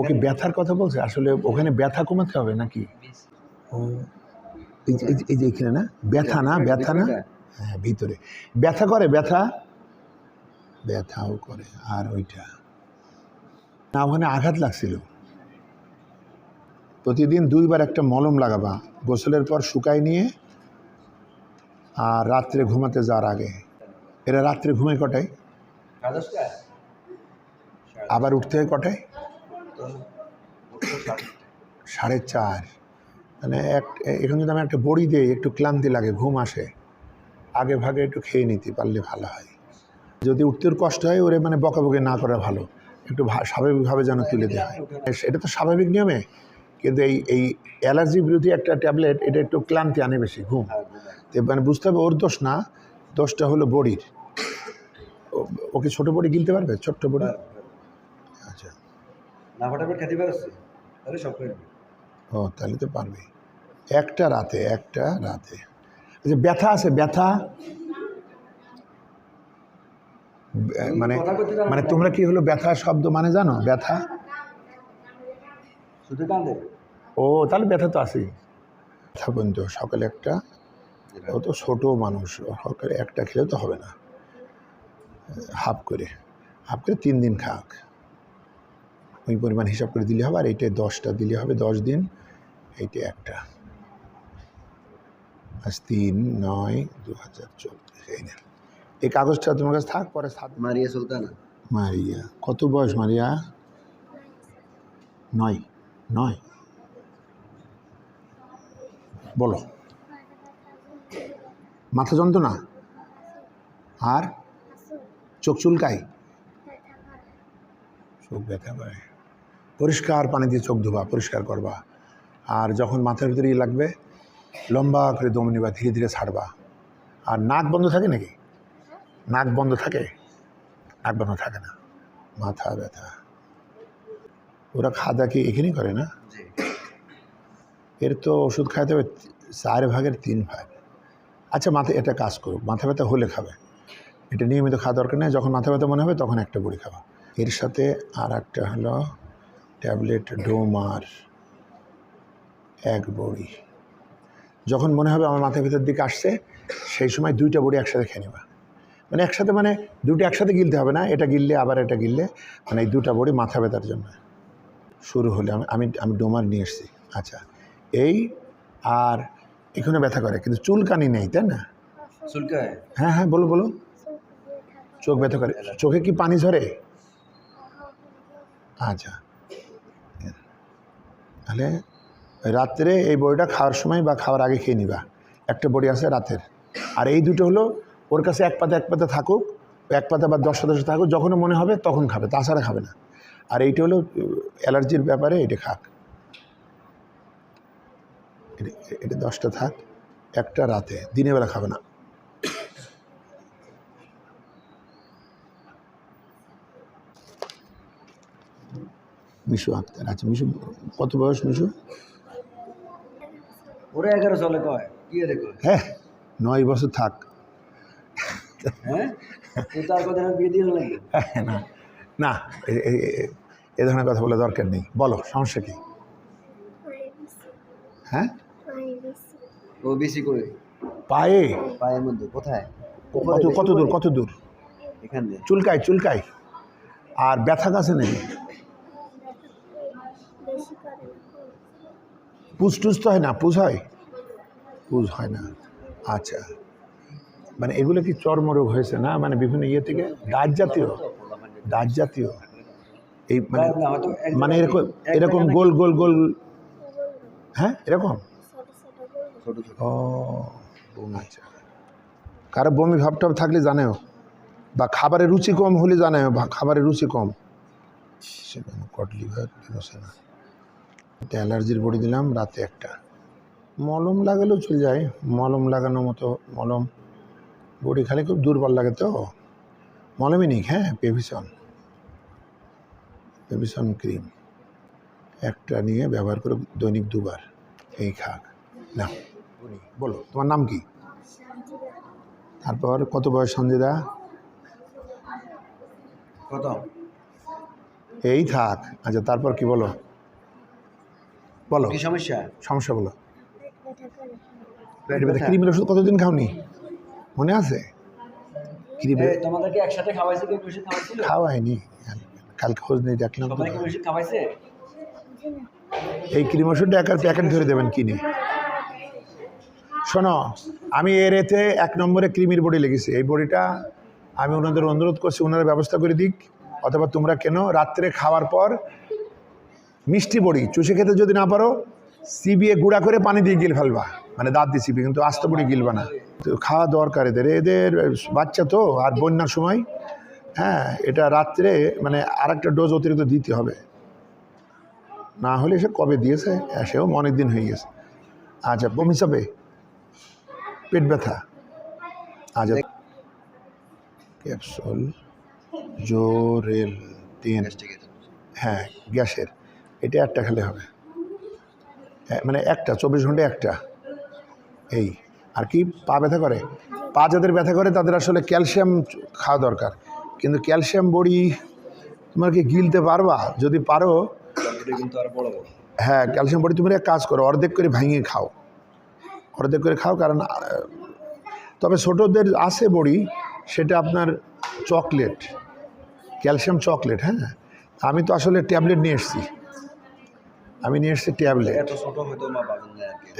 ওকে ব্যথার কথা বলছে? আসলে ওখানে ব্যথা কমাতে হবে নাকি? ও এই যে- এখানে না? ব্যথা না ব্যথা না? হ্যাঁ ভিতরে। ব্যথা করে ব্যথা? ব্যথাও করে আর ওইটা। না ওখানে আঘাত লাগছিল। প্রতিদিন দুইবার একটা মলম লাগাবা গোসলের পর শুকাই নিয়ে আর রাত্রে ঘুমাতে যাওয়ার আগে। এরা রাত্রে ঘুমায় কটায়? আবার উঠতে হয় কটায়? সাড়ে- চার। মানে এক, এখন যদি আমি একটা বড়ি দিই, একটু ক্লান্তি লাগে, ঘুম আসে, আগে ভাগে একটু খেয়ে নিতে পারলে ভালো হয়। যদি উঠতে কষ্ট হয়, ওরে মানে বকাবকি না করা ভালো। একটু স্বাভাবিকভাবে যেন তুলে দেওয়া হয়। এটা তো স্বাভাবিক নিয়মে, কিন্তু এই এই অ্যালার্জি বিরোধী একটা ট্যাবলেট, এটা একটু ক্লান্তি আনে বেশি, ঘুম। তো মানে বুঝতে হবে, ওর দোষ না, দোষটা হলো বড়ির। ওকে ছোটো বড়ি গিলতে পারবে? ছোট্ট বড়ি? না ফটাফট খেতে পারছি তাহলে সব করে ও তাহলে তো পারবে একটা রাতে একটা রাতে। আচ্ছা ব্যথা আছে ব্যথা? মানে মানে তোমরা কি হলো ব্যথা শব্দ মানে জানো? ব্যথা? ও তাহলে ব্যথা তো আছেই। ব্যথা পর্যন্ত সকালে একটা ও তো ছোটো মানুষ সকালে একটা খেলে তো হবে না। হাফ করে হাফ করে তিন দিন খাক। ওই পরিমাণ হিসাব করে দিলে হবে আর এইটাই দশটা দিলে হবে দশ দিন। এইটা একটা। আজ তিন নয় দু হাজার চব্বিশ এই নেন। এই কাগজটা তোমার কাছে থাক পরে সাত মারিয়া সুলতানা। মারিয়া। কত বয়স মারিয়া? নয় নয়। বলো। মাথা যন্ত্রণা? আর? চোখ চুলকাই চোখ ব্যথা করে। পরিষ্কার পানি দিয়ে চোখ ধোবা পরিষ্কার করবা। আর যখন মাথার ভিতরে ইয়ে লাগবে লম্বা করে দম নিবা ধীরে ধীরে ছাড়বা। আর নাক বন্ধ থাকে নাকি? নাক বন্ধ থাকে? নাক বন্ধ থাকে না। মাথা ব্যথা। ওরা খাওয়া দাওয়া কি এখানেই করে না? এর তো ওষুধ খাইতে হবে চার ভাগের তিন ভাগ। আচ্ছা মাথা এটা কাজ করুক মাথা ব্যথা হলে খাবে। এটা নিয়মিত খাওয়া দরকার নেই যখন মাথা ব্যথা মনে হবে তখন একটা বড়ি খাওয়া এর সাথে আর একটা হলো ট্যাবলেট ডোমার এক বড়ি। যখন মনে হবে আমার মাথার ভিতর দিকে আসছে সেই সময় দুইটা বড়ি একসাথে খেয়ে নেবা। মানে একসাথে মানে দুটো একসাথে গিলতে হবে না এটা গিললে আবার এটা গিললে মানে এই দুটা বড়ি মাথা ব্যথার জন্য। শুরু হলে আমি আমি আমি ডোমার নিয়ে এসেছি। আচ্ছা এই আর এখানে ব্যথা করে কিন্তু চুলকানি নেই তাই না? চুলকায়? হ্যাঁ হ্যাঁ বলো বলো। চোখ ব্যথা করে। চোখে কি পানি ঝরে? আচ্ছা। তাহলে রাত্রে এই বড়িটা খাওয়ার সময় বা খাওয়ার আগে খেয়ে নিবা। একটা বড়ি আছে রাতের। আর এই দুটো হলো ওর কাছে এক পাতা এক পাতা থাকুক, এক পাতা বা দশটা দশটা থাকুক যখন মনে হবে তখন খাবে, তাছাড়া খাবে না। আর এইটা হলো অ্যালার্জির ব্যাপারে এটা খাক। এটা দশটা থাক, একটা রাতে, দিনের বেলা খাবে না। মিশু আক্তার। আচ্ছা মিশু কত বয়স মিশু? ওরে এগারো চলে কয় হ্যাঁ নয় বছর থাক। হ্যাঁ? হ্যাঁ, না না এ- ধরনের কথা বলে দরকার নেই। বলো সমস্যা কি? হ্যাঁ? ও বেশি করে পায়ে। পায়ের মধ্যে কোথায়? কত কত দূর কত দূর? এখান চুলকায় চুলকায়। আর ব্যথা কাছে নেই? পুজ টুজ তো হয় না পুজ হয়? পুজ হয় না। আচ্ছা। মানে এগুলো কি চর্মরোগ হয়েছে না? মানে বিভিন্ন ইয়ে থেকে? দাঁত জাতীয়? দাঁত জাতীয়। এই মানে মানে এরকম এরকম গোল গোল গোল হ্যাঁ? এরকম? ও আচ্ছা। কারও বমি ভাবটাব থাকলে জানেও। বা খাবারের রুচি কম হলে জানেও বা খাবারের রুচি কম। সেখানে কট লিভার না অ্যালার্জির বড়ি দিলাম রাতে একটা। মলম লাগালেও চলে যায়। মলম লাগানোর মতো মলম বড়ি খালি খুব দুর্বল লাগে তো। মলমই নিক হ্যাঁ পেভিসন। Pevisone cream. একটা নিয়ে ব্যবহার করে দৈনিক দুবার এই খাক। না বলো তোমার নাম কি? তারপর কত বয়স সঞ্জয়দা কত? এই থাক। আচ্ছা তারপর কি বলো? বলো। কি সমস্যা? সমস্যা বলো। পেট ব্যথা? ক্রিমের ওষুধ কতদিন খাওনি? মনে আছে? ক্রিমে তোমাদেরকে একসাথে খাওয়াইছে কেউ ওষুধ খাওয়াইছিল? খাওয়াইনি। খোঁজ নিয়ে দেখলাম সবাইকে ওষুধ খাওয়াইছে? এই ক্রিম ওষুধটা একার প্যাকেট ধরে দেবেন কিনে। শোনো আমি এর এতে এক নম্বরে ক্রিমির বডি লেগেছি। এই বডিটা আমি ওনাদের অনুরোধ করছি ওনারা ব্যবস্থা করে দিক। অথবা তোমরা কেন রাত্রে খাওয়ার পর মিষ্টি বড়ি চুষে খেতে যদি না পারো চিবিয়ে গুঁড়া করে পানি দিয়ে গিল ফেলবা। মানে দাঁত দিয়ে চিবি কিন্তু আস্ত বড়ি গিলবা না। তো খাওয়া দরকার এদের। এদের বাচ্চা তো আর বন্যার সময় হ্যাঁ এটা রাত্রে মানে আর একটা ডোজ অতিরিক্ত দিতে হবে। না হলে সে কবে দিয়েছে? সেও অনেক দিন হয়ে গেছে। আচ্ছা বমি চাপে? পেট ব্যথা? আচ্ছা ক্যাপসুল জোরেল তিন হ্যাঁ গ্যাসের। এটা একটা খেলে হবে। মানে একটা, চব্বিশ ঘণ্টা একটা। এই, আর কি পা ব্যথা করে? পা যাদের ব্যথা করে তাদের আসলে ক্যালসিয়াম খাওয়া দরকার। কিন্তু ক্যালসিয়াম বড়ি তোমার কি গিলতে পারবা? যদি পারো হ্যাঁ ক্যালসিয়াম বড়ি তুমি এক কাজ করো, অর্ধেক করে ভাঙিয়ে খাও। অর্ধেক করে খাও কারণ, তবে ছোটোদের আছে বড়ি, সেটা আপনার চকলেট, ক্যালসিয়াম চকলেট হ্যাঁ? আমি তো আসলে ট্যাবলেট নিয়ে এসেছি। আমি নিয়ে এসেছি ট্যাবলেট।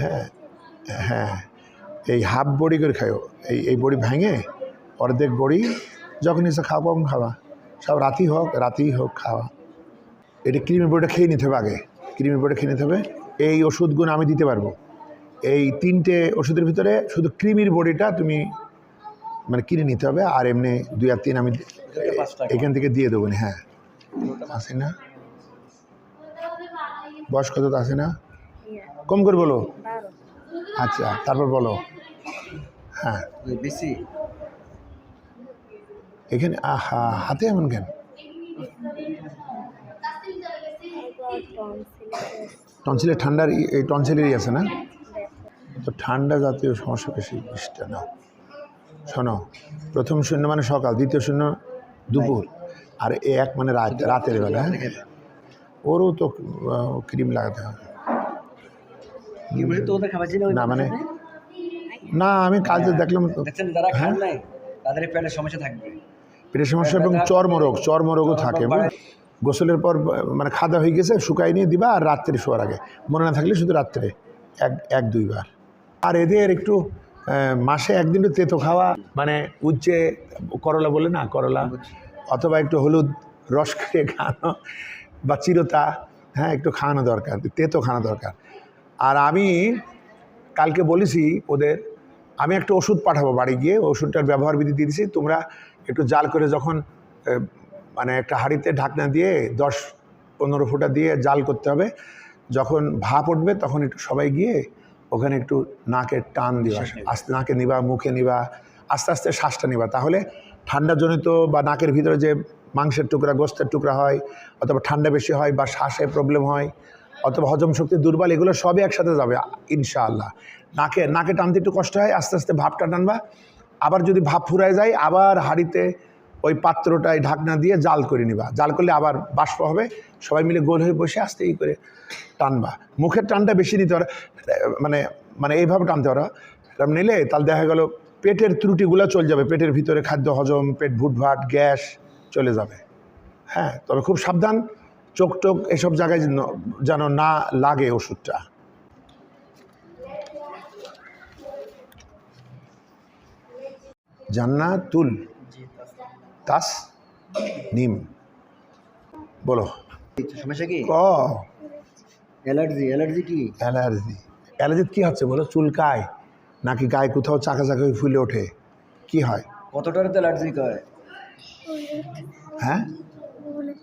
হ্যাঁ হ্যাঁ। এই হাফ বড়ি করে খাইও। এই এই বড়ি ভেঙে অর্ধেক বড়ি যখন এসে খাওয়া কখন খাওয়া। সব রাতি হোক রাতেই হোক খাওয়া। এটা ক্রিমের বড়িটা খেয়ে নিতে হবে আগে। ক্রিমের বড়িটা খেয়ে নিতে হবে। এই ওষুধগুলো আমি দিতে পারব। এই তিনটে ওষুধের ভিতরে শুধু ক্রিমির বড়িটা তুমি মানে কিনে নিতে হবে। আর এমনি দুই আর তিন আমি। এখান থেকে দিয়ে দেবো হ্যাঁ। আছে না? বয়স কত আছে না? কম করে বলো। আচ্ছা তারপর বলো। হ্যাঁ। বেশি। এখানে আহা হাতে এমন কেন? টনসিলের ঠান্ডার এই টনসিলেরই আছে না? তো ঠান্ডা জাতীয় সমস্যা বেশি বিষটা না। শোনো প্রথম শূন্য মানে সকাল দ্বিতীয় শূন্য দুপুর। আর এক মানে রাত রাতের বেলা হ্যাঁ? ওরও তো ক্রিম লাগাতে হবে। না মানে না আমি কালকে দেখলাম হ্যাঁ। তাদের পেটের সমস্যা থাকবে। পেটের সমস্যা এবং চর্মরোগ চর্মরোগও থাকে। গোসলের পর মানে খাদা হয়ে গেছে শুকাই নিয়ে দিবা আর রাত্রে শোয়ার আগে। মনে না থাকলে শুধু রাত্রে এক এক দুইবার। আর এদের একটু মাসে একদিন একটু তেতো খাওয়া মানে উচ্চে করলা বলে না করলা? অথবা একটু হলুদ রস খেয়ে খাওয়ানো। বা চিরতা হ্যাঁ একটু খাওয়ানো দরকার তেতো খাওয়ানো দরকার। আর আমি কালকে বলেছি ওদের আমি একটা ওষুধ পাঠাবো বাড়ি গিয়ে ওষুধটার ব্যবহার বিধি দিয়ে দিয়েছি তোমরা একটু জাল করে যখন মানে একটা হাঁড়িতে ঢাকনা দিয়ে দশ পনেরো ফুটা দিয়ে জাল করতে হবে যখন ভাপ উঠবে তখন একটু সবাই গিয়ে ওখানে একটু নাকে টান দিবা আস্তে নাকে নিবা মুখে নিবা আস্তে আস্তে শ্বাসটা নিবা। তাহলে ঠান্ডাজনিত বা নাকের ভিতরে যে মাংসের টুকরা, গোস্তের টুকরা হয়, অথবা ঠান্ডা বেশি হয় বা শ্বাসে প্রবলেম হয়, অথবা হজম শক্তি দুর্বল, এগুলো সবই একসাথে যাবে, ইনশাআল্লাহ। নাকে নাকে টানতে একটু কষ্ট হয়, আস্তে আস্তে ভাবটা টানবা। আবার যদি ভাব ফুরায় যায়, আবার হাঁড়িতে ওই পাত্রটায় ঢাকনা দিয়ে জাল করে নিবা। জাল করলে আবার বাষ্প হবে, সবাই মিলে গোল হয়ে বসে আস্তে এই করে টানবা। মুখের টানটা বেশি নিতে পারে মানে মানে এইভাবে টানতে পারো। এরম নিলে তাহলে দেখা গেল পেটের ত্রুটিগুলো চলে যাবে, পেটের ভিতরে খাদ্য হজম, পেট ভুটভাট, গ্যাস চলে যাবে। হ্যাঁ তবে খুব সাবধান চোখ টোক এসব জায়গায় যেন না লাগে ওষুধটা। জান্নাতুল তাস নিম। বলো। সমস্যা কি? ক? অ্যালার্জি অ্যালার্জি কি? অ্যালার্জি। অ্যালার্জির কী হচ্ছে বলো? চুলকায় নাকি গায়ে কোথাও চাকা চাকা ফুলে ওঠে? কি হয়? কতটার অ্যালার্জি করে হ্যাঁ? মানে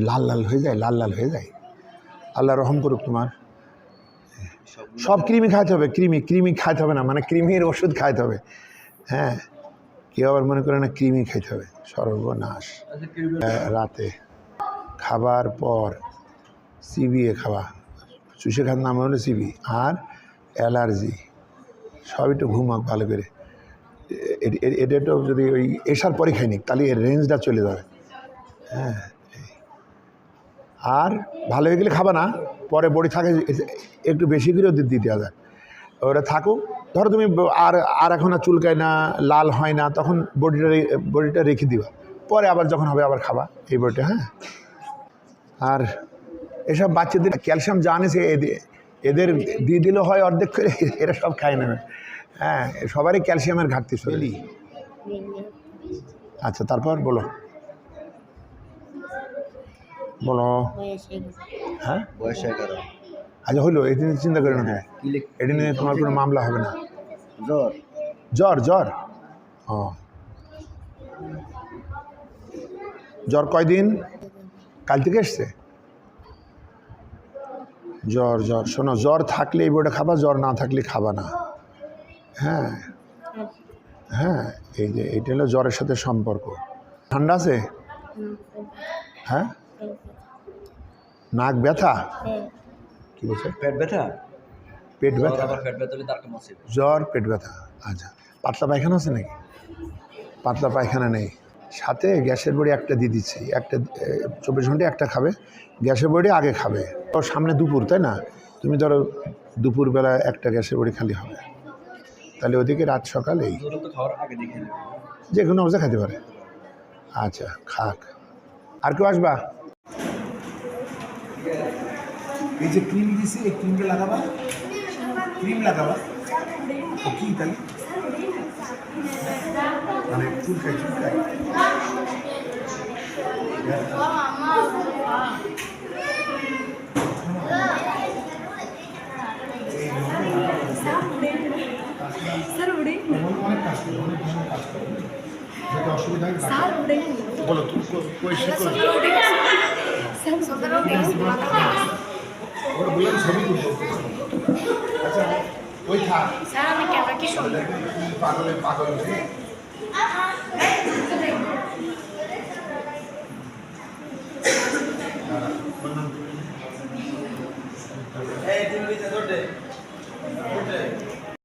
লাল লাল হয়ে যায় লাল লাল হয়ে যায়। আল্লাহ রহম করুক তোমার। সব কৃমি খাইতে হবে কৃমি কৃমি খাইতে হবে না মানে কৃমির ওষুধ খাইতে হবে। হ্যাঁ? কেউ আবার মনে করে না কৃমি খাইতে হবে। সর্বনাশ। আহ, রাতে। খাবার পর চিবিয়ে খাওয়া। চুষে খাওয়ার নাম হলো চিবি আর অ্যালার্জি। সবই একটু ঘুমাক ভালো করে। এ- এ- এটা একটু যদি ওই এসার পরে খাই নিক তাহলে এর রেঞ্জটা চলে যাবে। হ্যাঁ আর ভালো হয়ে গেলে খাবে না, পরে বড়ি থাকে, একটু বেশি করেও দিতে হবে। ওরা থাকুক, ধরো তুমি আর আর এখন আর চুলকায় না, লাল হয় না, তখন বডিটা বডিটা রেখে দিবা। পরে আবার যখন হবে আবার খাবা এই বডিটা হ্যাঁ। আর এসব বাচ্চাদের ক্যালসিয়াম জানে সে এদের এদের দিয়ে দিলে হয় অর্ধেক করে, এরা সব খায় না। হ্যাঁ সবারই ক্যালসিয়ামের ঘাটতি শরীর। আচ্ছা তারপর বলো। বলো। হ্যাঁ? বয়স এগারো। আচ্ছা হলো এটি নিয়ে চিন্তা করে না। এটি নিয়ে তোমার কোনো মামলা হবে না। জ্বর। জ্বর জ্বর? ও। জ্বর কয়দিন? কাল থেকে এসছে? জ্বর জ্বর। শোনো জ্বর থাকলে এই বইটা খাবা জ্বর না থাকলে খাবা না। হ্যাঁ। হ্যাঁ এই যে এটা হলো জ্বরের সাথে সম্পর্ক। ঠান্ডা আছে? হ্যাঁ? নাক ব্যথা? কি বলছে? পেট ব্যথা? পেট ব্যথা। আবার পেট ব্যথা হলে তার কেমন আছে জ্বর পেট ব্যথা আচ্ছা। পাতলা পায়খানা আছে নাকি? পাতলা পায়খানা নেই। সাথে গ্যাসের বড়ি একটা দিয়ে দিচ্ছি। একটা চব্বিশ ঘণ্টা একটা খাবে। গ্যাসের বড়ি আগে খাবে। তো সামনে দুপুর তাই না? তুমি ধরো দুপুরবেলা একটা গ্যাসের বড়ি খালি হবে। তাহলে ওদিকে রাত সকাল যে কোনো অবস্থা খেতে পারে। আচ্ছা খাক। আর কেউ আসবা? এই যে ক্রিম দিছি এই ক্রিমটা লাগাবা। ক্রিম লাগাবা। ও কি তাহলে? মানে চুলকায় চুলকায়। অনেক কাজ করে অনেক ধরনের কাজ করে যেটা অসুবিধা হয়। বলো তুমি বললাম আচ্ছা ওই থাক। স্যার আমি ক্যামেরা কি শুনব পাগলে পাগল